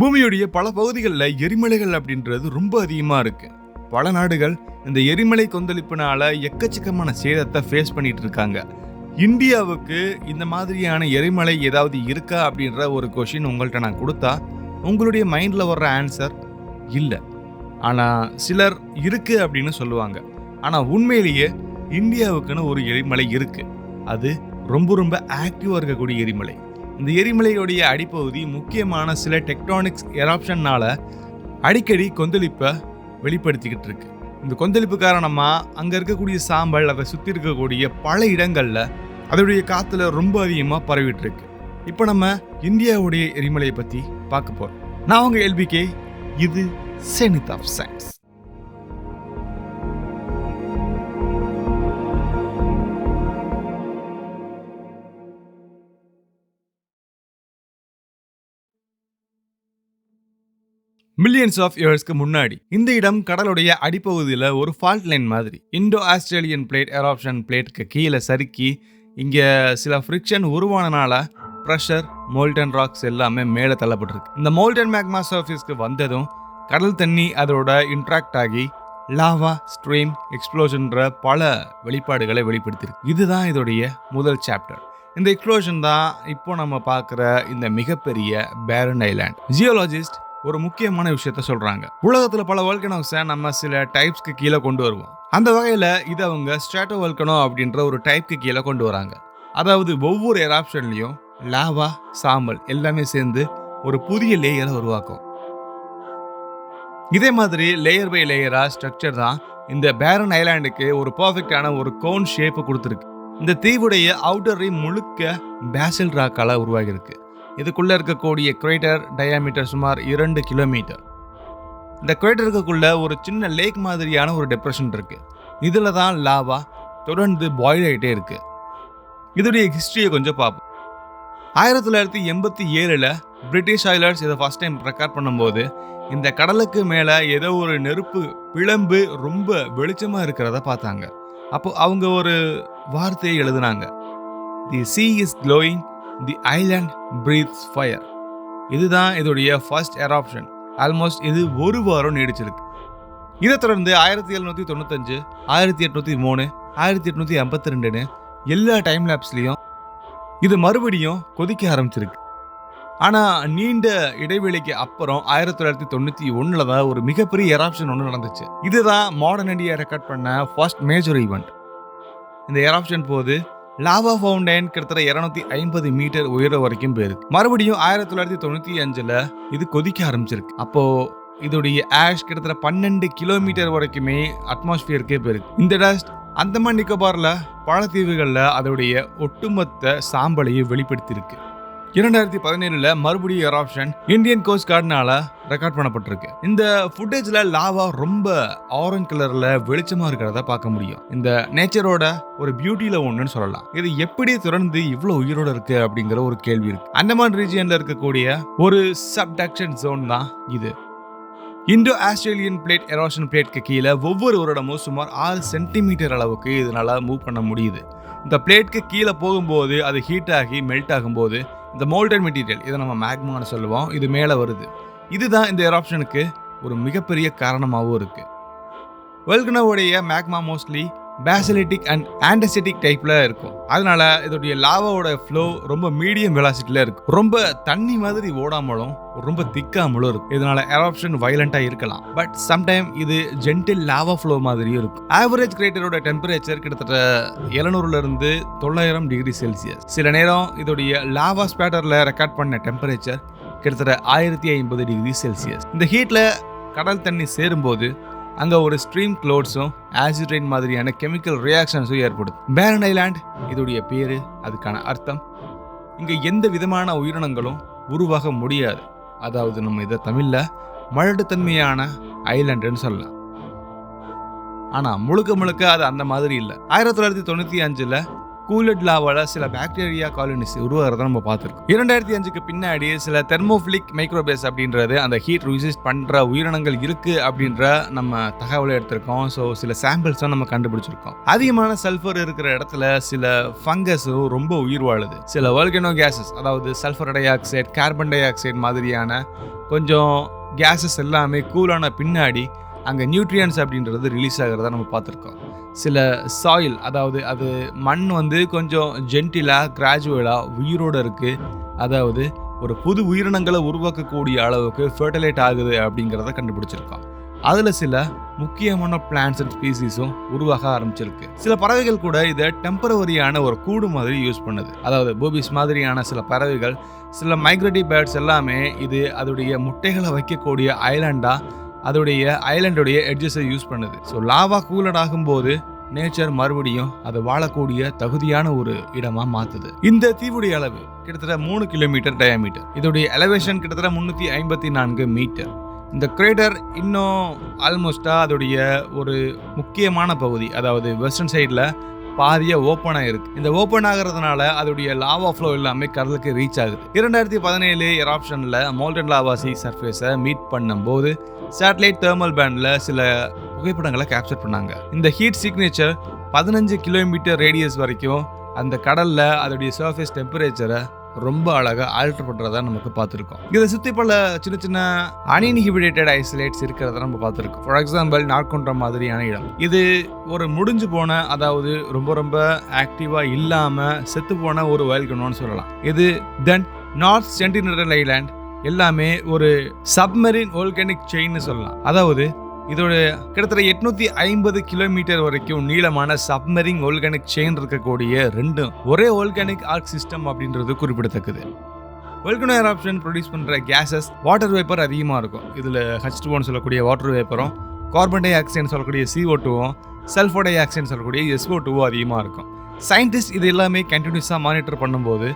பூமியுடைய பல பகுதிகளில் எரிமலைகள் அப்படின்றது ரொம்ப அதிகமாக இருக்குது பல நாடுகள் இந்த எரிமலை கொந்தளிப்புனால எக்கச்சக்கமான சேதத்தை ஃபேஸ் பண்ணிட்டு இருக்காங்க. இந்தியாவுக்கு இந்த மாதிரியான எரிமலை ஏதாவது இருக்கா அப்படின்ற ஒரு கொஷின் உங்கள்கிட்ட நான் கொடுத்தா உங்களுடைய மைண்டில் வர்ற ஆன்சர் இல்லை. ஆனால் சிலர் இருக்கு அப்படின்னு சொல்லுவாங்க. ஆனால் உண்மையிலேயே இந்தியாவுக்குன்னு ஒரு எரிமலை இருக்குது அது ரொம்ப ரொம்ப ஆக்டிவாக இருக்கக்கூடிய எரிமலை. இந்த எரிமலையுடைய அடிப்பகுதி முக்கியமான சில டெக்டானிக்ஸ் எராப்ஷன்னால் அடிக்கடி கொந்தளிப்பை வெளிப்படுத்திக்கிட்டு இருக்கு. இந்த கொந்தளிப்பு காரணமாக அங்கே இருக்கக்கூடிய சாம்பல் அதை சுற்றி இருக்கக்கூடிய பல இடங்களில் அதோடைய காற்றுல ரொம்ப அதிகமாக பரவிட்டு இருக்கு. இப்போ நம்ம இந்தியாவுடைய எரிமலையை பற்றி பார்க்க போகிறோம் நான் உங்கள் எல்பிகே இது zenith of science millions of இயர்ஸ்க்கு முன்னாடி இந்த இடம் கடலுடைய அடிப்பகுதியில் ஒரு ஃபால்ட் லைன் மாதிரி இண்டோ ஆஸ்திரேலியன் பிளேட் எராப்ஷன் பிளேட்க்கு கீழே சறுக்கி இங்கே சில ஃப்ரிக்ஷன் உருவானனால ப்ரெஷர் மோல்டன் ராக்ஸ் எல்லாமே மேலே தள்ளப்பட்டிருக்கு. இந்த மோல்டன் மேக்மா சர்ஃபேஸ்க்கு வந்ததும் கடல் தண்ணி அதோட இன்ட்ராக்ட் ஆகி லாவா ஸ்ட்ரீம் எக்ஸ்ப்ளோஷன்ற பல வெளிப்பாடுகளை வெளிப்படுத்தியிருக்கு. இதுதான் இதோடைய முதல் சாப்டர் இந்த எக்ஸ்ப்ளோஷன் தான் இப்போ நம்ம பார்க்குற இந்த மிகப்பெரிய பேரன் ஐலாண்ட் ஜியோலாஜிஸ்ட் ஒரு முக்கியமான விஷயத்த சொல்கிறாங்க உலகத்தில் பல வல்கனோஸை நம்ம சில டைப்ஸ்க்கு கீழே கொண்டு வருவோம். அந்த வகையில் இது அவங்க ஸ்ட்ராட்டோ வல்கனோ அப்படின்ற ஒரு டைப்க்கு கீழே கொண்டு வராங்க. அதாவது ஒவ்வொரு எராப்ஷன்லயும் லாவா சாம்பல் எல்லாமே சேர்ந்து ஒரு புதிய லேயரை உருவாக்கும். இதே மாதிரி லேயர் பை லேயரா ஸ்ட்ரக்சர் தான் இந்த பேரன் ஐலாண்டுக்கு ஒரு பர்ஃபெக்டான ஒரு கோன் ஷேப்பை கொடுத்துருக்கு. இந்த தீவுடைய அவுட்டர் முழுக்க பேசல் ராக்கால உருவாகியிருக்கு. இதுக்குள்ளே இருக்கக்கூடிய கிரேட்டர் டயாமீட்டர் சுமார் இரண்டு கிலோமீட்டர் இந்த கிரேட்டருக்குள்ள ஒரு சின்ன லேக் மாதிரியான ஒரு டெப்ரெஷன் இருக்குது இதில் தான் லாவா தொடர்ந்து பாயில் ஆகிட்டே இருக்குது இதோடைய ஹிஸ்ட்ரியை கொஞ்சம் பார்ப்போம். ஆயிரத்தி தொள்ளாயிரத்தி எண்பத்தி ஏழில் பிரிட்டிஷ் ஆயிலர்ஸ் இதை ஃபர்ஸ்ட் டைம் ரெக்கார்ட் பண்ணும்போது இந்த கடலுக்கு மேலே ஏதோ ஒரு நெருப்பு பிளம்பு ரொம்ப வெளிச்சமாக இருக்கிறத பார்த்தாங்க. அப்போ அவங்க ஒரு வார்த்தையை எழுதுனாங்க. The sea is glowing the island breathes fire இதுதான் இதோடைய ஃபர்ஸ்ட் எராப்ஷன் ஆல்மோஸ்ட் இது ஒரு வாரம் நீடிச்சிருக்கு. இதை தொடர்ந்து ஆயிரத்தி எழுநூற்றி தொண்ணூத்தஞ்சு ஆயிரத்தி எட்நூற்றி மூணு ஆயிரத்தி எட்நூற்றி ஐம்பத்தி ரெண்டுன்னு எல்லா டைம் லேப்ஸ்லேயும் இது மறுபடியும் கொதிக்க ஆரம்பிச்சிருக்கு. ஆனால் நீண்ட இடைவெளிக்கு அப்புறம் ஆயிரத்தி தொள்ளாயிரத்தி தொண்ணூற்றி ஒன்றில் தான் ஒரு மிகப்பெரிய எராப்ஷன் ஒன்று நடந்துச்சு. இதுதான் மாடர்ன் இண்டியா ரெக்கார்ட் பண்ண ஃபர்ஸ்ட் மேஜர் ஈவெண்ட் இந்த எராப்ஷன் போது லாவா ஃபவுண்டைன் கிட்டத்தட்ட இருநூத்தி ஐம்பது மீட்டர் உயரம் வரைக்கும் போயிருக்கு. மறுபடியும் ஆயிரத்தி தொள்ளாயிரத்தி தொண்ணூத்தி அஞ்சுல இது கொதிக்க ஆரம்பிச்சிருக்கு. அப்போ இதோடைய ஆஷ் கிட்டத்தட்ட பன்னெண்டு கிலோமீட்டர் வரைக்குமே அட்மாஸ்பியருக்கே போயிருக்கு. இந்த டஸ்ட் அந்தமான் நிக்கோபாரில் பல தீவுகள்ல அதோடைய ஒட்டுமொத்த சாம்பலையும் வெளிப்படுத்தியிருக்கு. இரண்டாயிரத்தி பதினேழுல மறுபடியும் எராப்ஷன் இந்தியன் கோஸ்ட் கார்டுனால ரெக்கார்ட் பண்ணப்பட்டிருக்கு. இந்த ஃபுட்டேஜ்ல லாவா ரொம்ப ஆரஞ்சு கலர்ல வெளிச்சமா இருக்கிறத பார்க்க முடியும். இந்த நேச்சரோட ஒரு பியூட்டியில ஒண்ணுன்னு சொல்லலாம். இது எப்படி தொடர்ந்து இவ்வளவு உயிரோட இருக்கு அப்படிங்கிற ஒரு கேள்வி இருக்கு. அந்தமான் ரீஜியன்ல இருக்கக்கூடிய ஒரு சப்டக்ஷன் ஜோன் தான் இது. இந்தோ ஆஸ்திரேலியன் பிளேட் எரோஷன் பிளேட்க்கு கீழே ஒவ்வொரு வருடமும் சுமார் ஆறு சென்டிமீட்டர் அளவுக்கு இதனால மூவ் பண்ண முடியுது. இந்த பிளேட்க்கு கீழே போகும்போது அது ஹீட் ஆகி மெல்ட் ஆகும்போது இந்த மோல்டன் மெட்டீரியல் இதை நம்ம மேக்மான்னு சொல்லுவோம். இது மேலே வருது. இதுதான் இந்த எராப்ஷனுக்கு ஒரு மிகப்பெரிய காரணமாகவும் இருக்குது வெல்கனோவுடைய magma mostly basaltic and andesitic டைப்பில் இருக்கும். அதனால இதோடைய லாவாவோட ஃப்ளோ ரொம்ப மீடியம் வெலாசிட்டியில் இருக்கும். ரொம்ப தண்ணி மாதிரி ஓடாமலும் ரொம்ப திக்காமலும் இருக்கும். இதனால எரப்ஷன் வயலண்டா இருக்கலாம். பட் சம்டைம் இது ஜென்டில் லாவா ஃப்ளோ மாதிரியும் இருக்கும். ஆவரேஜ் கிரேட்டரோட டெம்பரேச்சர் கிட்டத்தட்ட எழுநூறுல இருந்து தொள்ளாயிரம் டிகிரி செல்சியஸ் சில நேரம் இதோடைய லாவா ஸ்பேட்டரில் ரெக்கார்ட் பண்ண டெம்பரேச்சர் கிட்டத்தட்ட ஆயிரத்தி ஐம்பது டிகிரி செல்சியஸ் இந்த ஹீட்டில் கடல் தண்ணி சேரும்போது அங்கே ஒரு ஸ்ட்ரீம் க்ளோட்ஸும் ஆசிட்ரைன் மாதிரியான கெமிக்கல் ரியாக்ஷன்ஸும் ஏற்படுது. பேரன் ஐலாண்ட் இதோடைய பேர் அதுக்கான அர்த்தம். இங்கே எந்த விதமான உயிரினங்களும் உருவாக முடியாது. அதாவது நம்ம இதை தமிழில் மழட்டுத்தன்மையான ஐலாண்டுன்னு சொல்லலாம். ஆனால் முழுக்க முழுக்க அது அந்த மாதிரி இல்லை. ஆயிரத்தி தொள்ளாயிரத்தி தொண்ணூற்றி அஞ்சில் கூலட் லாவால் சில பாக்டீரியா காலனிஸ் உருவாகிறத நம்ம பார்த்துருக்கோம். இரண்டாயிரத்தி அஞ்சுக்கு பின்னாடி சில தெர்மோஃபிலிக் மைக்ரோபேஸ் அப்படின்றது அந்த ஹீட் ரெசிஸ்ட் பண்ணுற உயிரினங்கள் இருக்குது அப்படின்ற நம்ம தகவலை எடுத்திருக்கோம். ஸோ சில சாம்பிள்ஸும் நம்ம கண்டுபிடிச்சிருக்கோம். அதிகமான சல்ஃபர் இருக்கிற இடத்துல சில ஃபங்கஸும் ரொம்ப உயிர் வாழுது. சில வல்கனோ கேசஸ் அதாவது sulphur dioxide carbon dioxide மாதிரியான கொஞ்சம் கேஸஸ் எல்லாமே கூலான பின்னாடி அங்கே நியூட்ரியன்ஸ் அப்படின்றது ரிலீஸ் ஆகிறத நம்ம பார்த்துருக்கோம். சில சாயில் அதாவது அது மண் வந்து கொஞ்சம் ஜென்டிலாக கிராஜுவலாக உயிரோடு இருக்குது அதாவது ஒரு புது உயிரினங்களை உருவாக்கக்கூடிய அளவுக்கு ஃபெர்டிலைட் ஆகுது அப்படிங்கிறத கண்டுபிடிச்சிருக்கோம். அதில் சில முக்கியமான பிளான்ஸ் அண்ட் ஸ்பீசிஸும் உருவாக ஆரம்பிச்சிருக்கு. சில பறவைகள் கூட இதை டெம்பரவரியான ஒரு கூடு மாதிரி யூஸ் பண்ணுது. அதாவது பூபிஸ் மாதிரியான சில பறவைகள் சில மைக்ரேட்டிவ் பேர்ட்ஸ் எல்லாமே இது அதோடைய முட்டைகளை வைக்கக்கூடிய ஐலாண்டாக அதோடைய ஐலண்டுடைய எட்ஜஸை யூஸ் பண்ணுது. ஸோ லாவா கூலட் ஆகும்போது நேச்சர் மறுபடியும் அதை வாழக்கூடிய தகுதியான ஒரு இடமா மாத்துது. இந்த தீவுடைய அளவு கிட்டத்தட்ட மூணு கிலோமீட்டர் டயாமீட்டர் இதோடைய எலவேஷன் கிட்டத்தட்ட முன்னூத்தி ஐம்பத்தி நான்கு மீட்டர் இந்த கிரேட்டர் இன்னும் ஆல்மோஸ்டா அதோடைய ஒரு முக்கியமான பகுதி அதாவது வெஸ்டர்ன் சைடில் பாதியாக ஓப்பன் ஆயிருக்கு. இந்த ஓப்பன் ஆகிறதுனால அதோடைய லாவா ஃப்ளோ எல்லாமே கடலுக்கு ரீச் ஆகுது. இரண்டாயிரத்தி பதினேழு எராப்ஷனில் மோல்டன் லாவாசி சர்ஃபேஸை மீட் பண்ணும்போது சேட்டலைட் தேர்மல் பேண்டில் சில புகைப்படங்களை கேப்சர் பண்ணாங்க. இந்த ஹீட் சிக்னேச்சர் பதினஞ்சு கிலோமீட்டர் ரேடியஸ் வரைக்கும் அந்த கடலில் அதோடைய சர்ஃபேஸ் டெம்பரேச்சரை ரொம்ப அழகாக ஆல்டர் பண்ணுறதா நமக்கு பார்த்துருக்கோம். இதை சுற்றி பல சின்ன சின்ன அன்இன்ஹிபிடேட்டட் ஐசோலேட்ஸ் இருக்கிறத நம்ம பார்த்துருக்கோம். ஃபார் எக்ஸாம்பிள் நாட்கொன்ற மாதிரியான இடம். இது ஒரு முடிஞ்சு போன அதாவது ரொம்ப ரொம்ப ஆக்டிவாக இல்லாமல் செத்து போன ஒரு வயல்கணும்னு சொல்லலாம். இது தென் நார்த் சென்டினரல் ஐலாண்ட் எல்லாமே ஒரு சப்மரின் ஓல்கனிக் செயின்னு சொல்லலாம். அதாவது இதோட கிட்டத்தட்ட எட்நூத்தி ஐம்பது கிலோமீட்டர் வரைக்கும் நீளமான சப்மரிங் ஓல்கனிக் செயின் இருக்கக்கூடிய ரெண்டும் ஒரே ஓல்கானிக் ஆர்க் சிஸ்டம் அப்படின்றது குறிப்பிடத்தக்கது. வெல்கனோ ஆப்ஷன் ப்ரொடியூஸ் பண்ணுற கேஸஸ் வாட்டர் வேப்பர் அதிகமாக இருக்கும். இதில் ஹச் டூன்னு சொல்லக்கூடிய வாட்டர் வேப்பரும் கார்பன் டை ஆக்சைடு சொல்லக்கூடிய சிஓ டூவும் சல்ஃபர் டை ஆக்சைடு சொல்லக்கூடிய எஸ்ஓ டூவும் அதிகமாக இருக்கும். சயின்டிஸ்ட் இது எல்லாமே கண்டினியூஸாக மானிட்டர் பண்ணும்போது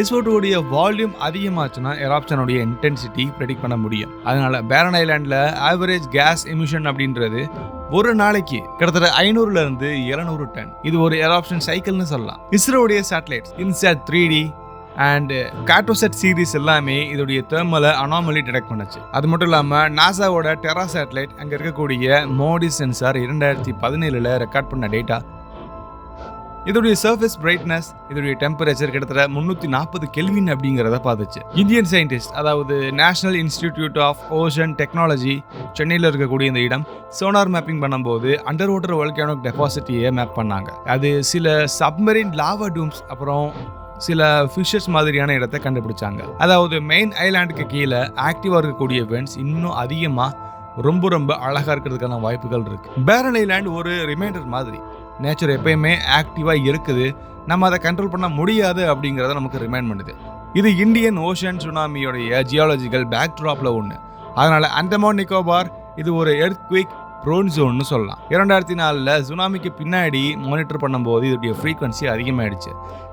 எஸ்ஓ டூடைய வால்யூம் அதிகமாச்சுன்னா எராப்ஷனுடைய இன்டென்சிட்டி ப்ரெடிக்ட் பண்ண முடியும். அதனால் பேரன் ஐலாண்டில் ஆவரேஜ் கேஸ் எமிஷன் அப்படின்றது ஒரு நாளைக்கு கிட்டத்தட்ட ஐநூறுல இருந்து இருநூறு டன். இது ஒரு எராப்ஷன் சைக்கிள்னு சொல்லலாம். இஸ்ரோவுடைய satellites INSAT three D and Cartosat series எல்லாமே இதோடைய தேர்மலை அனாமலி டிடெக்ட் பண்ணுச்சு. அது மட்டும் இல்லாமல் நாசாவோட டெரா சேட்டலைட் அங்கே இருக்கக்கூடிய மோடி சென்சார் இரண்டாயிரத்தி பதினேழில் ரெக்கார்ட் பண்ண டேட்டா இதோடைய சர்ஃபேஸ் பிரைட்னஸ் இதோடைய டெம்பரேச்சர் கிட்டத்தட்ட முந்நூற்றி நாற்பது கெல்வின் அப்படிங்கிறத பார்த்துச்சு. இந்தியன் சயின்டிஸ்ட் அதாவது national institute of ocean technology சென்னையில் இருக்கக்கூடிய இந்த இடம் சோனார் மேப்பிங் பண்ணும்போது அண்டர் வாட்டர் வல்கானோக் டெபாசிட்டியை மேப் பண்ணாங்க. அது சில சப்மரின் லாவா டூம்ஸ் அப்புறம் சில ஃபிஷஸ் மாதிரியான இடத்தை கண்டுபிடிச்சாங்க. அதாவது மெயின் ஐலாண்டுக்கு கீழே ஆக்டிவாக இருக்கக்கூடிய வென்ஸ் இன்னும் அதிகமாக ரொம்ப ரொம்ப அழகாக இருக்கிறதுக்கான வாய்ப்புகள் இருக்குது பேரன் ஐலாண்ட் ஒரு ரிமைண்டர் மாதிரி. நேச்சர் எப்பயுமே ஆக்டிவாக இருக்குது. நம்ம அதை கண்ட்ரோல் பண்ண முடியாது அப்படிங்கிறத நமக்கு ரிமைண்ட் பண்ணுது. இது இந்தியன் ஓஷன் சுனாமியோடைய ஜியாலஜிக்கல் பேக்ட்ராப்ல ஒன்று அதனால் அந்தமான் நிக்கோபார் இது ஒரு எர்த் குவிக் ப்ரோன் ஜோன்னு சொல்லலாம். இரண்டாயிரத்தி நாலில் சுனாமிக்கு பின்னாடி மானிட்டர் பண்ணும்போது இதோடைய ஃப்ரீக்வன்சி அதிகமாயிடுச்சு.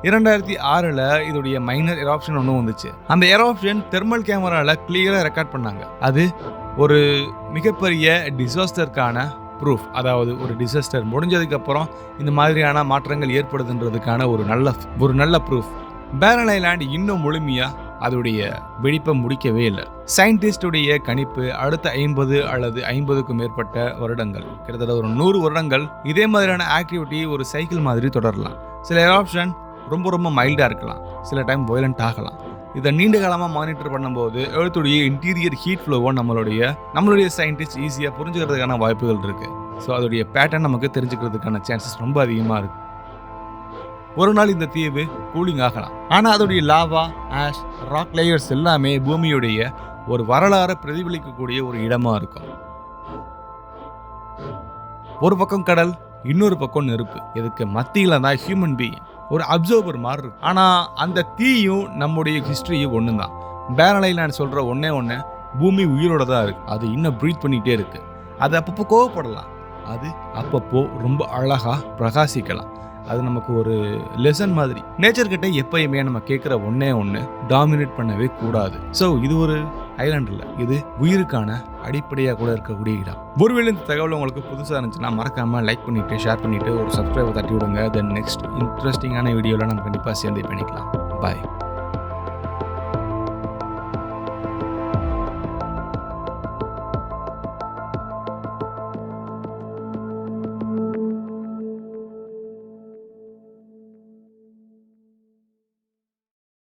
இரண்டாயிரத்தி ஆறில் இதோடைய மைனர் எராப்ஷன் ஒன்று வந்துச்சு. அந்த எராப்ஷன் தெர்மல் கேமராவில் கிளியராக ரெக்கார்ட் பண்ணாங்க. அது ஒரு மிகப்பெரிய டிசாஸ்டருக்கான ப்ரூஃப் அதாவது ஒரு டிசாஸ்டர் முடிஞ்சதுக்கப்புறம் இந்த மாதிரியான மாற்றங்கள் ஏற்படுதுன்றதுக்கான ஒரு நல்ல ஒரு நல்ல ப்ரூஃப் பேரன் ஐலாண்ட் இன்னும் முழுமையாக அதோடைய வெடிப்பை முடிக்கவே இல்லை. சயின்டிஸ்டுடைய கணிப்பு அடுத்த ஐம்பது அல்லது ஐம்பதுக்கும் மேற்பட்ட வருடங்கள். கிட்டத்தட்ட ஒரு நூறு வருடங்கள் இதே மாதிரியான ஆக்டிவிட்டி ஒரு சைக்கிள் மாதிரி தொடரலாம். சில எராப்ஷன் ரொம்ப ரொம்ப மைல்டாக இருக்கலாம். சில டைம் வயலண்ட் ஆகலாம். இதை நீண்ட காலமாக மானிட்டர் பண்ணும்போது எழுத்துடைய இன்டீரியர் ஹீட் ஃப்ளோவை நம்மளுடைய நம்மளுடைய சயின்டிஸ்ட் ஈஸியாக புரிஞ்சுக்கிறதுக்கான வாய்ப்புகள் இருக்குது ஸோ அதோடைய பேட்டர்ன் நமக்கு தெரிஞ்சுக்கிறதுக்கான சான்சஸ் ரொம்ப அதிகமாக இருக்குது ஒரு நாள் இந்த தீவு கூலிங் ஆகலாம். ஆனால் அதோடைய லாவா ஆஷ் ராக் லேயர்ஸ் எல்லாமே பூமியுடைய ஒரு வரலாறை பிரதிபலிக்கக்கூடிய ஒரு இடமா இருக்கும். ஒரு பக்கம் கடல் இன்னொரு பக்கம் நெருப்பு. இதுக்கு மத்தியில தான் ஹியூமன் பீயிங் ஒரு அப்சர்வர் மாதிரி இருக்கு ஆனால் அந்த தீயும் நம்முடைய ஹிஸ்ட்ரியும் ஒன்று தான் பேரலையில் நான் சொல்கிற ஒன்னே ஒன்று பூமி உயிரோட தான் இருக்குது அது இன்னும் ப்ரீத் பண்ணிகிட்டே இருக்குது அது அப்பப்போ கோவப்படலாம். அது அப்பப்போ ரொம்ப அழகாக பிரகாசிக்கலாம். அது நமக்கு ஒரு லெசன் மாதிரி. நேச்சர்கிட்ட எப்பயுமே நம்ம கேட்குற ஒன்னே ஒன்று டாமினேட் பண்ணவே கூடாது. ஸோ இது ஒரு ஐலாண்டில் இது உயிருக்கான அடிப்படையாக கூட இருக்கக்கூடிய இடம். ஒருவேளை இந்த தகவல் உங்களுக்கு புதுசாக இருந்துச்சுன்னா மறக்காமல் லைக் பண்ணிட்டு ஷேர் பண்ணிட்டு ஒரு சப்ஸ்கிரைபர் தட்டி விடுங்க தென் நெக்ஸ்ட் இன்ட்ரெஸ்டிங்கான வீடியோவில் நம்ம கண்டிப்பாக சேர்ந்து பண்ணிக்கலாம் பாய்